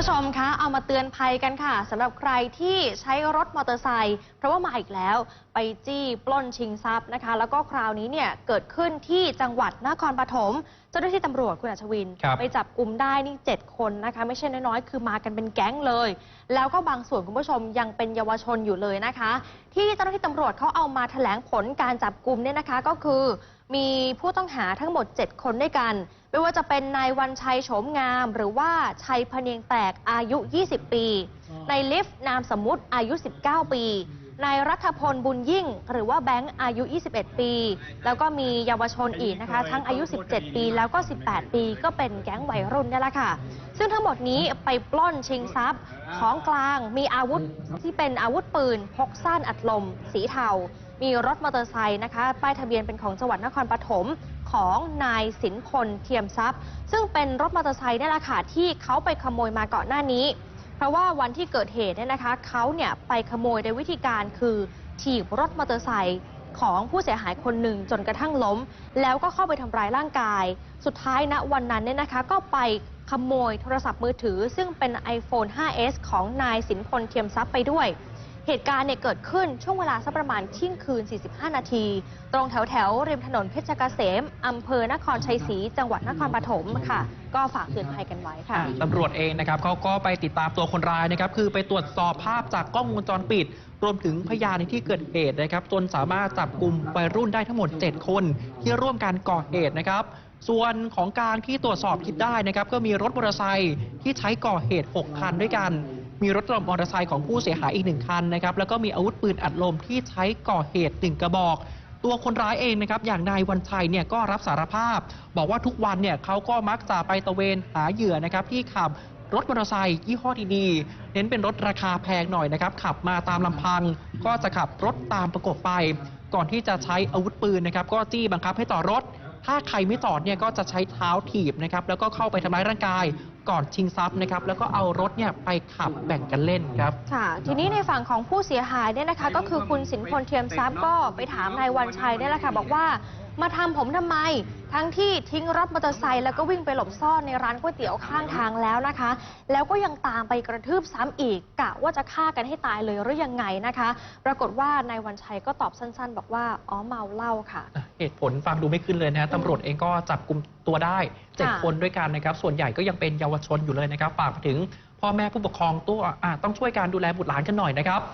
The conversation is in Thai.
ผู้ชมคะเอามาเตือนภัยกันค่ะสำหรับใครที่ใช้รถมอเตอร์ไซค์เพราะว่ามาอีกแล้วไปจี้ปล้นชิงทรัพย์นะคะ แล้วก็คราวนี้เนี่ยเกิดขึ้นที่จังหวัดนครปฐมเจ้าหน้าที่ตำรวจคุณอัชวินครับไปจับกลุ่มได้นี่ 7 คนนะคะ ไม่ใช่น้อยๆ คือมากันเป็นแก๊งเลย แล้วก็บางส่วนคุณผู้ชมยังเป็นเยาวชนอยู่เลยนะคะ ที่เจ้าหน้าที่ตำรวจเขาเอามาแถลงผลการจับกลุ่มเนี่ยนะคะก็คือ มีผู้ต้องหาทั้งหมด 7 คนด้วยกัน ไม่ว่าจะเป็นนายวันชัยโฉมงาม หรือว่าชัยพเนียงแตกอายุ 20 ปีนายลิฟต์นามสมมุติอายุ 19 ปี นายรัฐพลบุญยิ่ง หรือว่าแบงค์อายุ 21 ปี แล้วก็มีเยาวชนอีกนะคะ ทั้งอายุ 17 ปีแล้วก็ 18 ปี ก็เป็นแก๊งวัยรุ่นนี่แหละค่ะ ซึ่งทั้งหมดนี้ไปปล้นชิงทรัพย์ ของกลางมีอาวุธที่เป็นอาวุธปืน พกสั้นอัดลม สีเทา มีรถมอเตอร์ไซค์นะคะ ป้ายทะเบียนเป็นของจังหวัดนครปฐมของนายสินพลเทียมทรัพย์ ซึ่งเป็นรถมอเตอร์ไซค์นี่แหละค่ะที่เขาไปขโมยมาก่อนหน้านี้ เพราะว่าวันที่เกิดเหตุเนี่ยนะคะเขาเนี่ยไปขโมยโดยวิธีการคือถีบรถมอเตอร์ไซค์ของผู้เสียหายคนหนึ่งจนกระทั่งล้ม แล้วก็เข้าไปทำร้ายร่างกาย สุดท้ายณวันนั้นเนี่ยนะคะ ก็ไปขโมยโทรศัพท์มือถือ ซึ่งเป็น iPhone 5s ของนายสินพลเทียมทรัพย์ไปด้วย เหตุการณ์เนี่ยเกิดขึ้นช่วงเวลาสักประมาณเที่ยงคืน 45 นาที ตรงแถวแถวริมถนนเพชรเกษมอำเภอนครชัยศรีจังหวัดนครปฐมค่ะ ก็ฝากเตือนภัยกันไว้ค่ะตำรวจเองนะครับเขาก็ไปติดตามตัวคนร้ายนะครับ คือไปตรวจสอบภาพจากกล้องวงจรปิด รวมถึงพยานในที่เกิดเหตุนะครับจนสามารถจับกลุ่มวัยรุ่นได้ทั้งหมด 7 คน ที่ร่วมกันก่อเหตุนะครับส่วนของกลางที่ตรวจสอบคิดได้นะครับ ก็มีรถมอเตอร์ไซค์ที่ใช้ก่อเหตุ 6 คันด้วยกัน มีรถมอเตอร์ไซค์ของผู้เสียหายอีกหนึ่งคันนะครับแล้วก็มีอาวุธปืนอัดลมที่ใช้ก่อเหตุหนึ่งกระบอก ตัวคนร้ายเองนะครับอย่างนายวันชัยเนี่ยก็รับสารภาพ บอกว่าทุกวันเนี่ยเขาก็มักจะไปตะเวนหาเหยื่อนะครับที่ขับรถมอเตอร์ไซค์ยี่ห้อดีๆ เน้นเป็นรถราคาแพงหน่อยนะครับ ขับมาตามลำพัง ก็จะขับรถตามประกบไป ก่อนที่จะใช้อาวุธปืนนะครับ ก็จี้บังคับให้ต่อรถ ถ้าใครไม่จอดเนี่ยก็จะใช้เท้าถีบนะครับแล้วก็เข้าไปทำร้ายร่างกายก่อนชิงทรัพย์นะครับแล้วก็เอารถเนี่ยไปขับแบ่งกันเล่นครับ ค่ะ ทีนี้ในฝั่งของผู้เสียหายเนี่ยนะคะ ก็คือคุณสินพลเทียมทรัพย์ก็ไปถามนายวันชัยเนี่ยแหละค่ะบอกว่ามาทำผมทำไม ทั้งที่ทิ้งรถมอเตอร์ไซค์แล้วก็วิ่งไปหลบซ่อนในร้านก๋วยเตี๋ยวข้างทางแล้วนะคะ แล้วก็ยังตามไปกระทืบซ้ำอีกกะว่าจะฆ่ากันให้ตายเลยหรือยังไงนะคะ ปรากฏว่านายวันชัยก็ตอบสั้น ๆ บอกว่าอ๋อเมาเหล้าค่ะ เหตุผลฟังดูไม่ขึ้นเลยนะฮะตำรวจเองก็จับกลุ่มตัวได้เจ็ดค่ะ คนด้วยกันนะครับ ส่วนใหญ่ก็ยังเป็นเยาวชนอยู่เลยนะครับ ฝากไปถึงพ่อแม่ผู้ปกครองตัวอะต้องช่วยการดูแลบุตรหลานกันหน่อยนะครับ